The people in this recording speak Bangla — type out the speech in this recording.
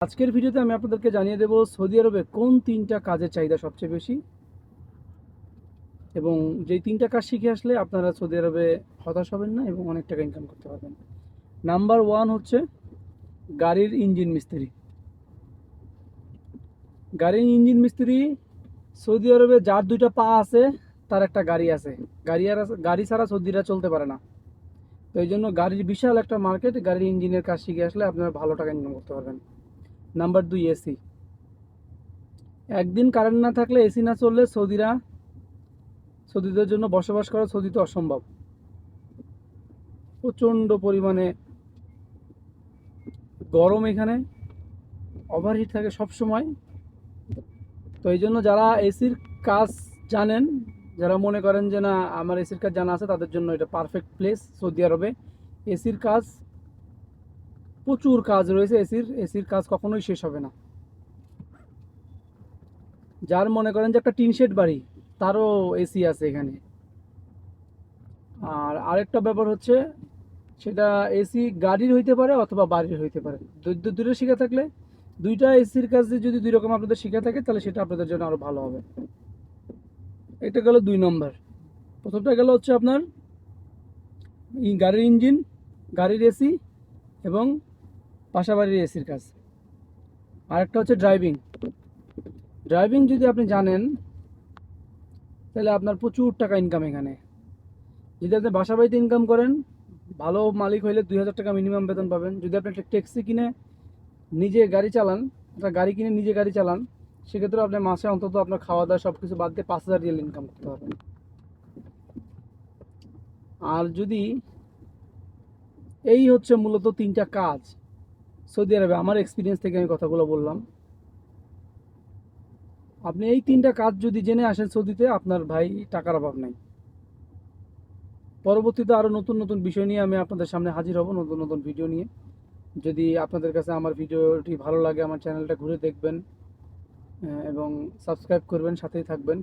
আজকের ভিডিওতে আমি আপনাদেরকে জানিয়ে দেব সৌদি আরবে কোন তিনটা কাজের চাহিদা সবচেয়ে বেশি? এবং যেই তিনটা কাজ শিখে আসলে আপনারা সৌদি আরবে হতাশ হবেন না এবং অনেক টাকা ইনকাম করতে পারবেন। নাম্বার ওয়ান হচ্ছে গাড়ির ইঞ্জিন মিস্ত্রি। গাড়ির ইঞ্জিন মিস্ত্রি সৌদি আরবে যার দুইটা পা আছে, তার একটা গাড়ি আছে। গাড়ি আর গাড়ি ছাড়া সৌদিরা চলতে পারে না। তো এই জন্য গাড়ির বিশাল একটা মার্কেট গাড়ির ইঞ্জিনের কাজ শিখে আসলে আপনারা ভালো টাকা ইনকাম করতে পারবেন। নাম্বার দুই এসি একদিন কারেন্ট না থাকলে এসি না চললে সৌদিরা, সৌদিদের জন্য বসবাস করা সৌদিতে অসম্ভব। প্রচণ্ড পরিমাণে গরম এখানে ওভারহিট থাকে সব সময় তো এই জন্য যারা এসির কাজ জানেন, যারা মনে করেন যে না, আমার এসির কাজ জানা আছে, তাদের জন্য এটা পারফেক্ট প্লেস সৌদি আরবে। এসির কাজ প্রচুর কাজ রয়েছে এসির এসির কাজ কখনোই শেষ হবে না। যার মনে করেন যে একটা টিন শেড বাড়ি, তারও এসি আছে এখানে। আর আরেকটা ব্যাপার হচ্ছে, সেটা এসি গাড়ির হইতে পারে অথবা বাড়ির হইতে পারে। দু- দু- দুটো শিখা থাকলে, দুইটা এসির কাজে যদি দুই রকম আপনাদের শিখা থাকে, তাহলে সেটা আপনাদের জন্য আরও ভালো হবে। এটা গেল দুই নম্বর। প্রথমটা গেল হচ্ছে আপনার গাড়ির ইঞ্জিন, গাড়ির এসি এবং পাশাবাড়ির এসির কাজ। আরেকটা হচ্ছে ড্রাইভিং ড্রাইভিং যদি আপনি জানেন, তাহলে আপনার প্রচুর টাকা ইনকাম এখানে। যদি আপনি বাসা বাড়িতে ইনকাম করেন, ভালো মালিক হইলে দুই হাজার টাকা মিনিমাম বেতন পাবেন। যদি আপনি একটা ট্যাক্সি কিনে নিজে গাড়ি চালান, একটা গাড়ি কিনে নিজে গাড়ি চালান সেক্ষেত্রে আপনি মাসে অন্তত আপনার খাওয়া দাওয়া সব কিছু বাদ দিয়ে পাঁচ হাজার রিয়াল ইনকাম করতে পারবেন। আর যদি এই হচ্ছে মূলত তিনটা কাজ সৌদি আরবে, আমার এক্সপিরিয়েন্স থেকে আমি কথাগুলো বললাম। আপনি এই তিনটা কাজ যদি জেনে আসেন সৌদিতে, আপনার ভাই টাকার অভাব নাই। পরবর্তীতে আরও নতুন নতুন বিষয় নিয়ে আমি আপনাদের সামনে হাজির হব, নতুন নতুন ভিডিও নিয়ে। যদি আপনাদের কাছে আমার ভিডিওটি ভালো লাগে, আমার চ্যানেলটা ঘুরে দেখবেন এবং সাবস্ক্রাইব করবেন, সাথেই থাকবেন।